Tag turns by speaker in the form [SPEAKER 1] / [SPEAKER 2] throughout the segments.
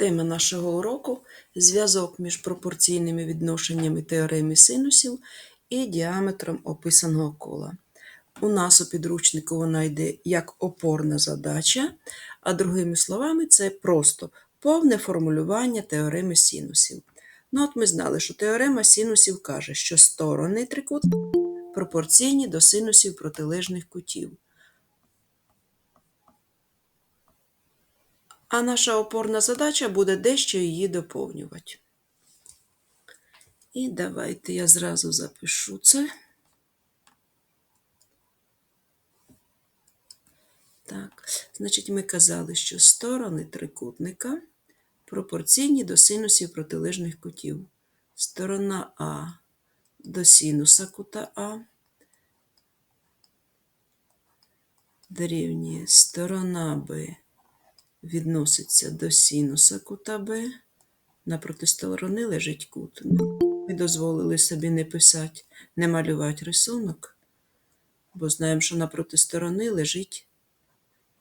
[SPEAKER 1] Тема нашого уроку зв'язок між пропорційними відношеннями теореми синусів і діаметром описаного кола. У нас у підручнику вона йде як опорна задача, а другими словами, це просто повне формулювання теореми синусів. Ну, от ми знали, що теорема синусів каже, що сторони трикутника пропорційні до синусів протилежних кутів. А наша опорна задача буде дещо її доповнювати. І давайте я зразу запишу це. Так, значить, ми казали, що сторони трикутника пропорційні до синусів протилежних кутів. Сторона А до синуса кута А дорівнює сторона Б відноситься до синуса кута Б. Напроти сторони лежить кут. Ми дозволили собі не писати, не малювати рисунок, бо знаємо, що напроти сторони лежить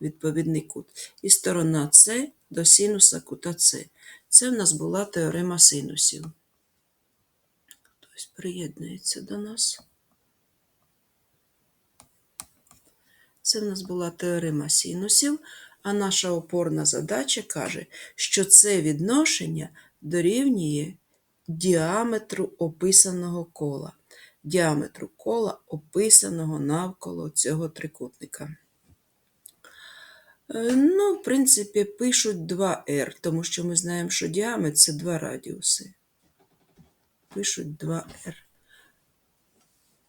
[SPEAKER 1] відповідний кут. І сторона С до синуса кута С. Це в нас була теорема синусів. Хтось приєднується до нас. Це в нас була теорема синусів, а наша опорна задача каже, що це відношення дорівнює діаметру описаного кола. Діаметру кола, описаного навколо цього трикутника. Е, Ну, в принципі, пишуть 2R, тому що ми знаємо, що діаметр це два радіуси. Пишуть 2R.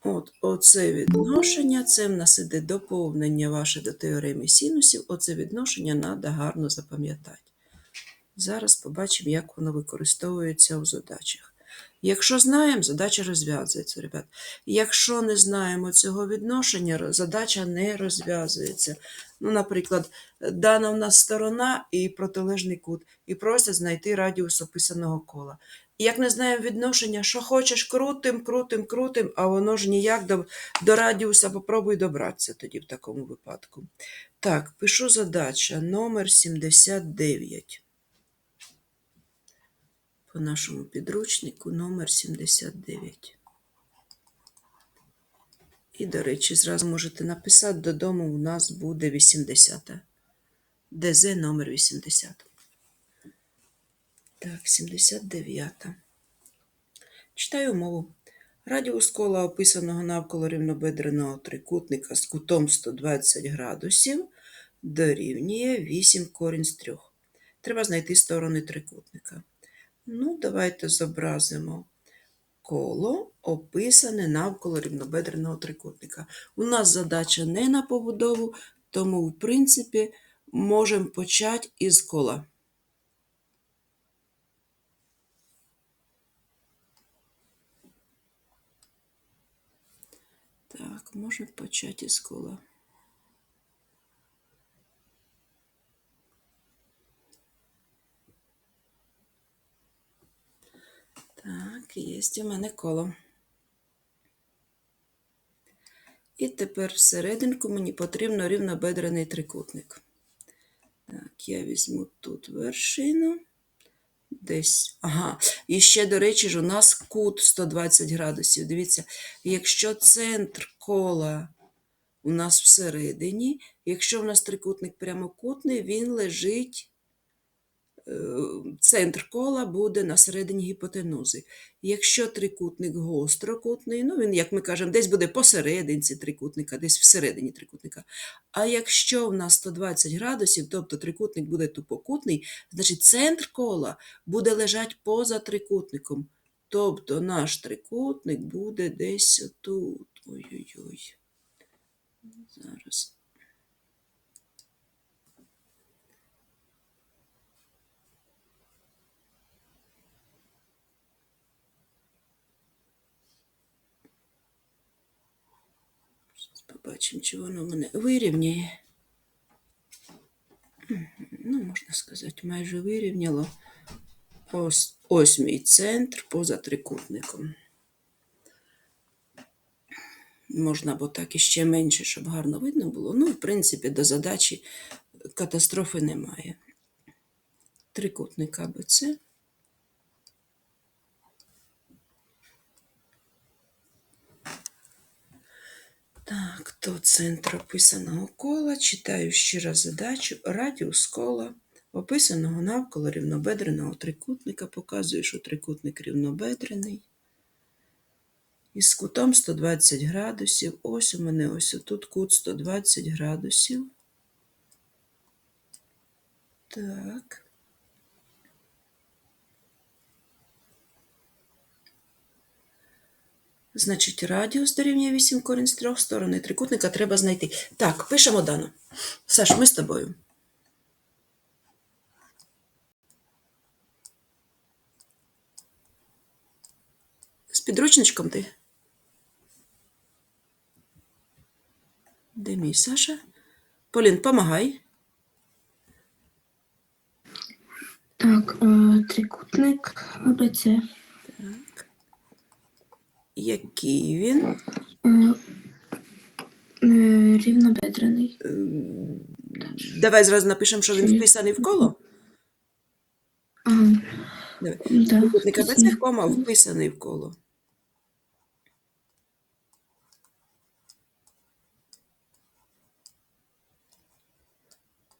[SPEAKER 1] От, оце відношення, це в нас іде доповнення ваше до теореми синусів. Оце відношення треба гарно запам'ятати. Зараз побачимо, як воно використовується у задачах. Якщо знаємо, задача розв'язується, ребят. Якщо не знаємо цього відношення, задача не розв'язується. Ну, наприклад, дана в нас сторона і протилежний кут, і просять знайти радіус описаного кола. І як не знаємо відношення, що хочеш крутим, крутим, крутим, а воно ж ніяк до, до радіуса попробуй добратися тоді в такому випадку. Так, пишу задача номер 79. По нашому підручнику номер 79. І, до речі, зразу можете написати додому, у нас буде 80. ДЗ номер 80. Так, 79. Читаю мову. Радіус кола, описаного навколо рівнобедреного трикутника з кутом 120 градусів, дорівнює 8 корінь з 3. Треба знайти сторони трикутника. Ну, давайте зобразимо коло, описане навколо рівнобедреного трикутника. У нас задача не на побудову, тому, в принципі, можемо почати із кола. Так, можемо почати із кола. Так, є у мене коло. І тепер всерединку мені потрібно рівнобедрений трикутник. Так, я візьму тут вершину. Десь. Ага. І ще, до речі, ж у нас кут 120 градусів. Дивіться, якщо центр кола у нас всередині, якщо в нас трикутник прямокутний, він лежить, центр кола буде на середині гіпотенузи. Якщо трикутник гострокутний, ну він, як ми кажемо, десь буде посерединці трикутника, десь всередині трикутника. А якщо в нас 120 градусів, тобто трикутник буде тупокутний, значить центр кола буде лежати поза трикутником. Тобто наш трикутник буде десь тут. Ой-ой-ой. Зараз. Побачимо, чи воно мене вирівняє. Ну, можна сказати, майже вирівняло. Ось, ось мій центр поза трикутником. Можна бо так іще менше, щоб гарно видно було. Ну, в принципі, до задачі катастрофи немає. трикутник АБЦ. Так, то центр описаного кола. Читаю ще раз задачу. Радіус кола, описаного навколо рівнобедреного трикутника. Показую, що трикутник рівнобедрений. Із кутом 120 градусів. Ось у мене ось тут кут 120 градусів. Так. Значить, радіус дорівнює 8 корінь з трьох сторони трикутника треба знайти. Так, пишемо дано. Саш, ми з тобою. З підручничком ти? Де мій Саша? Полін, помагай.
[SPEAKER 2] Так, е, трикутник АБЦ.
[SPEAKER 1] Який він?
[SPEAKER 2] Е, е, рівнобедрений.
[SPEAKER 1] Давай зразу напишемо, що він вписаний в коло.
[SPEAKER 2] Ага, да,
[SPEAKER 1] Трикутник
[SPEAKER 2] вписаний.
[SPEAKER 1] Кома, вписаний в коло.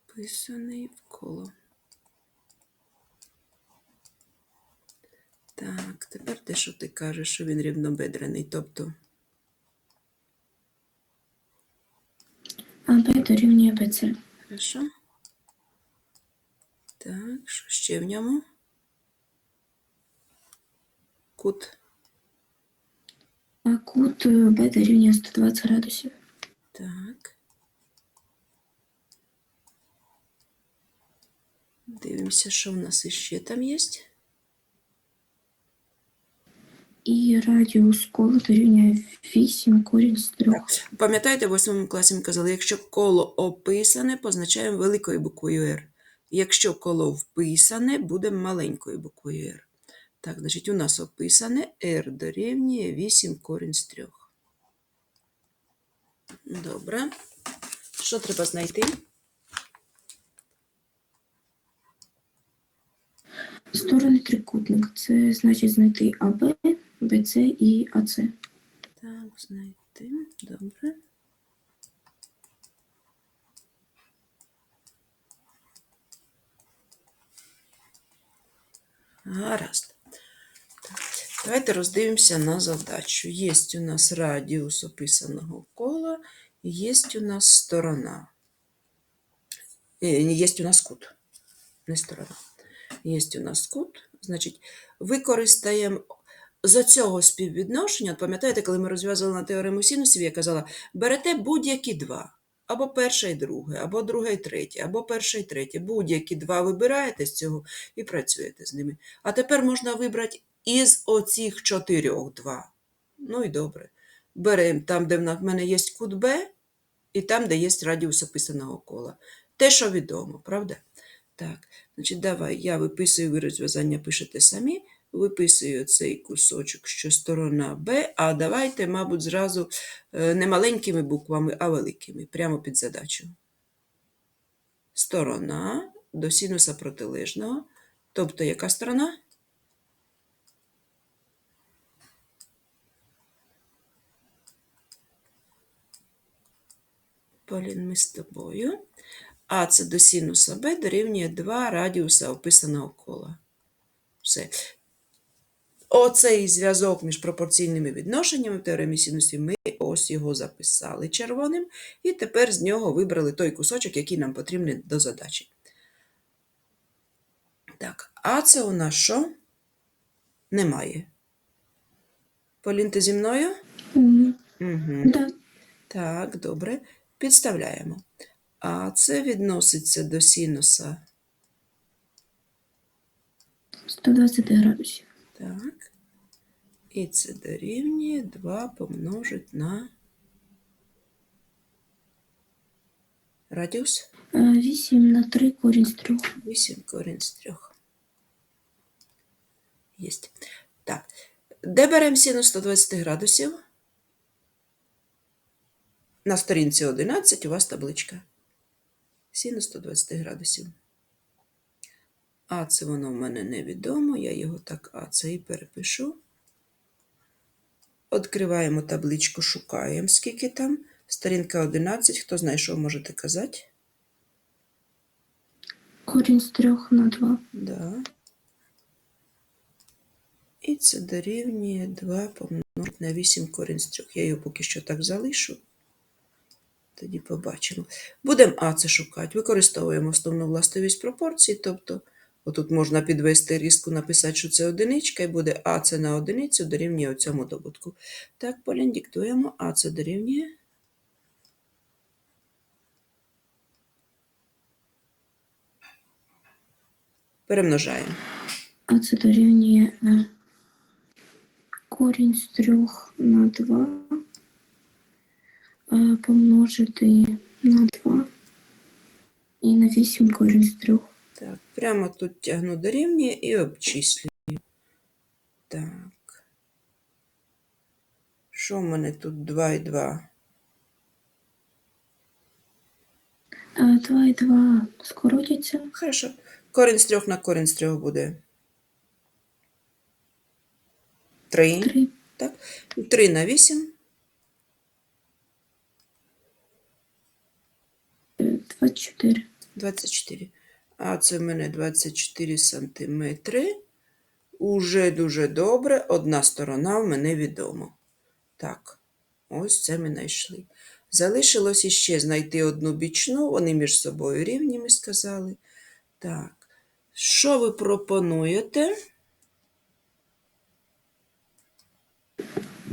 [SPEAKER 1] Вписаний в коло. Так, тепер те, що ти кажеш, що він рівнобедрений, тобто
[SPEAKER 2] АБ дорівнює БЦ.
[SPEAKER 1] Хорошо. Так, що ще в ньому? Кут.
[SPEAKER 2] А кут е, Б дорівнює 120 градусів.
[SPEAKER 1] Так. Дивимося, що в нас іще там є.
[SPEAKER 2] І радіус кола дорівнює 8 корінь з 3.
[SPEAKER 1] Пам'ятаєте, в восьмому класі ми казали, якщо коло описане, позначаємо великою буквою R. Якщо коло вписане, буде маленькою буквою R. Так, значить, у нас описане R дорівнює 8 корінь з 3. Добре. Що треба знайти?
[SPEAKER 2] Сторони трикутника. Це значить знайти АБ, БЦ і АЦ.
[SPEAKER 1] Так, знайти. Добре. Гаразд. Давайте роздивимося на задачу. Є у нас радіус описаного кола, є у нас сторона. Є у нас кут. Не сторона. Є у нас кут. Значить, використаємо з цього співвідношення, пам'ятаєте, коли ми розв'язували на теорему синусів, я казала, берете будь-які два. Або перше і друге, або друге і третє, або перше і третє. Будь-які два вибираєте з цього і працюєте з ними. А тепер можна вибрати із оцих чотирьох два. Ну і добре. Беремо там, де в мене є кут Б, і там, де є радіус описаного кола. Те, що відомо, правда? Так, значить, давай я виписую, ви розв'язання пишете самі. Виписую цей кусочок, що сторона Б, а давайте, мабуть, зразу е, не маленькими буквами, а великими, прямо під задачу. Сторона до синуса протилежного. Тобто, яка сторона? Полін, ми з тобою. А це до синуса Б дорівнює 2 радіуса описаного кола. Все. Оцей зв'язок між пропорційними відношеннями в теоремі синусів ми ось його записали червоним, і тепер з нього вибрали той кусочок, який нам потрібний до задачі. Так, а це у нас що? Немає. Полін, ти зі мною?
[SPEAKER 2] М,
[SPEAKER 1] Угу.
[SPEAKER 2] Да,
[SPEAKER 1] Так, добре. Підставляємо. А це відноситься до синуса.
[SPEAKER 2] 120 градусів.
[SPEAKER 1] Так. І це дорівнює 2 помножить на радіус
[SPEAKER 2] 8 на 3 корінь з 3.
[SPEAKER 1] 8 корінь з 3. Єсть. Так. Де беремо синус 120 градусів? На сторінці 11 у вас табличка. Синус 120 градусів. А це воно в мене невідомо, я його так А це і перепишу. Відкриваємо табличку, шукаємо, скільки там. Сторінка 11. Хто знайшов, можете казати?
[SPEAKER 2] Корінь з трьох на два.
[SPEAKER 1] Да. І це дорівнює 2 помножити на 8 корінь з 3. Я його поки що так залишу. Тоді побачимо. Будемо А це шукати. Використовуємо основну властивість пропорції, тобто отут можна підвести різку, написати, що це одиничка, і буде А це на одиницю дорівнює цьому добутку. Так, Полін, диктуємо, А це дорівнює. Перемножаємо.
[SPEAKER 2] А це дорівнює е, корінь з трьох на два е, помножити на два і на вісім корінь з трьох.
[SPEAKER 1] Так, прямо тут тягну дорівнює і обчислюю. Так. Що в мене тут 2 і 2?
[SPEAKER 2] Е, Два і два скоротяться.
[SPEAKER 1] Хорошо. Корінь з трьох на корінь з трьох буде. 3.
[SPEAKER 2] Три.
[SPEAKER 1] Так. 3 на 8.
[SPEAKER 2] е, Двадцять чотири.
[SPEAKER 1] 24. А це в мене 24 сантиметри. Уже дуже добре. Одна сторона в мене відома. Так, ось це ми знайшли. Залишилось іще знайти одну бічну, вони між собою рівні, ми сказали. Так, що ви пропонуєте?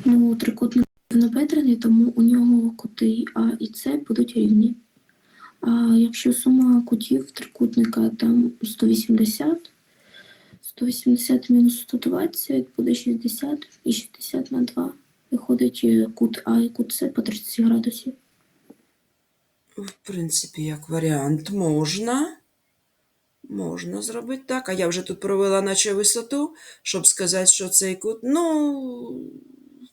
[SPEAKER 2] Ну, трикутник рівнобедрений, тому у нього кути А і С будуть рівні. А якщо сума кутів трикутника там 180, 180 мінус 120 буде 60 і 60 на 2. Виходить е, кут А і кут С по 30 градусів.
[SPEAKER 1] В принципі, як варіант, можна. Можна зробити так. А я вже тут провела наче висоту, щоб сказати, що цей кут. Ну,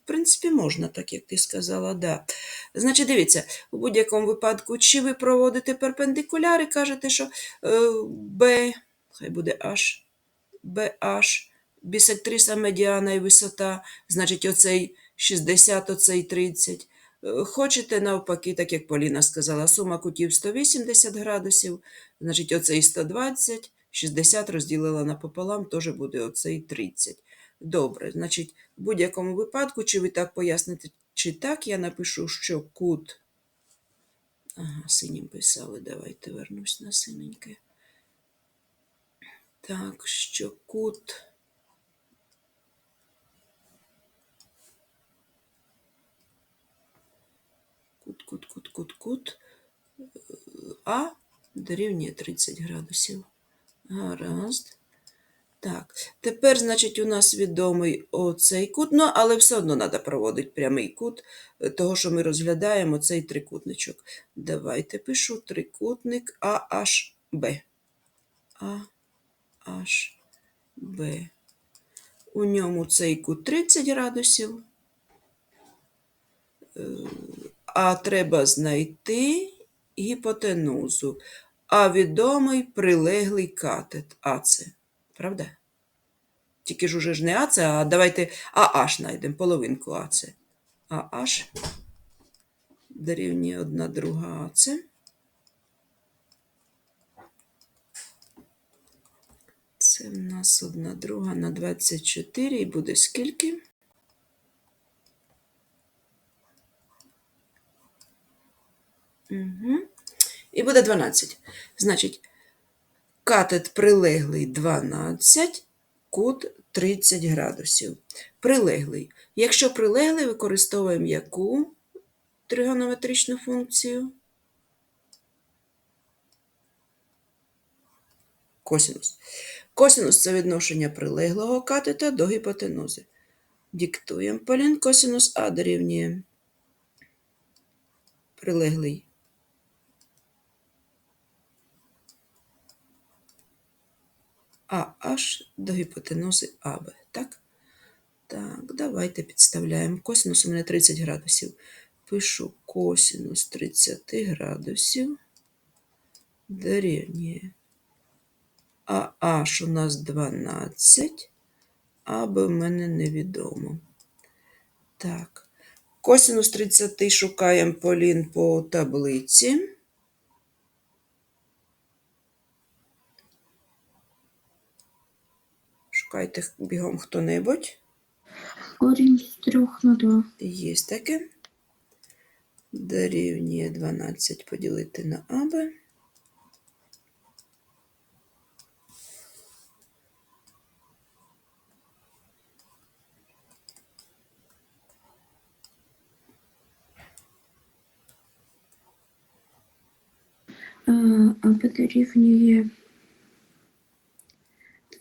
[SPEAKER 1] в принципі, можна, так як ти сказала, да. Значить, дивіться, у будь-якому випадку, чи ви проводите перпендикуляр і кажете, що е, B, хай буде H, BH, бісектриса медіана і висота, значить, оцей 60, оцей 30. Е, Хочете навпаки, так як Поліна сказала, сума кутів 180 градусів, значить оцей 120, 60 розділила напополам, теж буде оцей 30. Добре, значить, в будь-якому випадку, чи ви так поясните, чи так, я напишу, що кут. Ага, синім писали, давайте вернусь на синеньке. Так, що кут. Кут, кут, кут, кут, кут. А дорівнює 30 градусів. Гаразд. Так, тепер, значить, у нас відомий оцей кут, ну, але все одно треба проводити прямий кут, е, того, що ми розглядаємо цей трикутничок. Давайте пишу трикутник AHB. AHB. У ньому цей кут 30 градусів. Е, А треба знайти гіпотенузу. А відомий прилеглий катет АЦ. Правда? Тільки ж уже ж не АЦ, а давайте АH знайдемо, половинку АЦ. АH дорівнює одна друга АЦ. Це в нас одна друга на 24 і буде скільки? Угу. І буде 12. Значить, катет прилеглий 12, кут 30 градусів. Прилеглий. Якщо прилеглий, використовуємо яку тригонометричну функцію? Косінус. Косінус це відношення прилеглого катета до гіпотенузи. Диктуємо полін косінус А дорівнює прилеглий AH до гіпотенузи АБ. Так? Так, давайте підставляємо. Косинус у мене 30 градусів. Пишу косинус 30 градусів дорівнює а H у нас 12, а Б в мене невідомо. Так. Косинус 30 шукаємо Полін по таблиці. Шукайте бігом хто-небудь.
[SPEAKER 2] Корінь з 3 на 2.
[SPEAKER 1] Є таке. Дорівнює 12 поділити на АБ.
[SPEAKER 2] Е, А дорівнює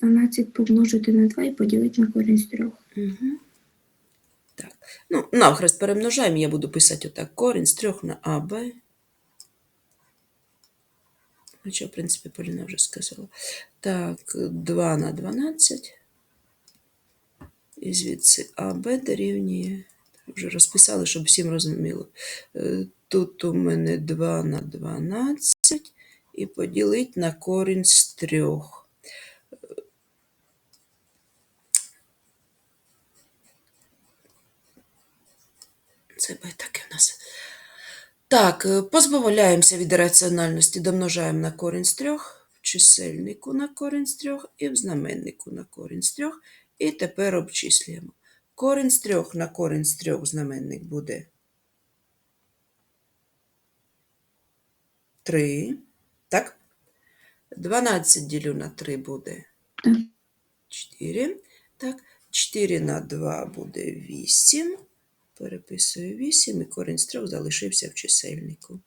[SPEAKER 2] 12 помножити на 2 і поділити на корінь з 3.
[SPEAKER 1] Угу. Так. Ну, навхрест перемножаємо, я буду писати отак. Корінь з 3 на АБ. Хоча, в принципі, Поліна вже сказала. Так, 2 на 12. І звідси АБ дорівнює. Вже розписали, щоб всім розуміло. Е, Тут у мене 2 на 12 і поділити на корінь з 3. Це Б таке в нас. Так, е, позбавляємося від раціональності, домножаємо на корінь з 3, в чисельнику на корінь з 3 і в знаменнику на корінь з 3. І тепер обчислюємо. Корінь з 3 на корінь з 3 знаменник буде 3. Так? 12 ділю на 3 буде
[SPEAKER 2] Так.
[SPEAKER 1] 4. Так, 4 на 2 буде 8. Переписую 8 і корінь з 3 залишився в чисельнику.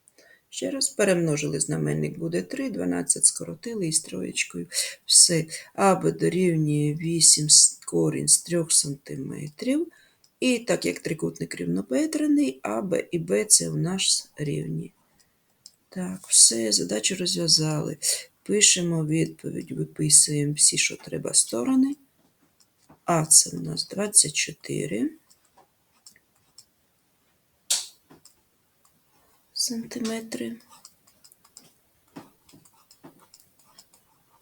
[SPEAKER 1] Ще раз перемножили знаменник буде 3, 12 скоротили із троєчкою. Все. АБ дорівнює 8 корінь з 3 см. І так як трикутник рівнобедрений, АБ і Б це у нас рівні. Так, все, задачу розв'язали. Пишемо відповідь, виписуємо всі, що треба сторони. А це у нас 24 сантиметри.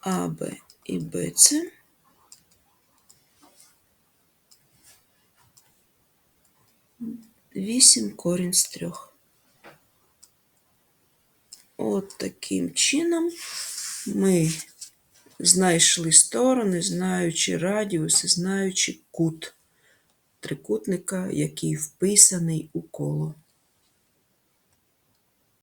[SPEAKER 1] А, Б і Б це. Вісім корінь з трьох. От таким чином ми знайшли сторони, знаючи радіус і знаючи кут трикутника, який вписаний у коло.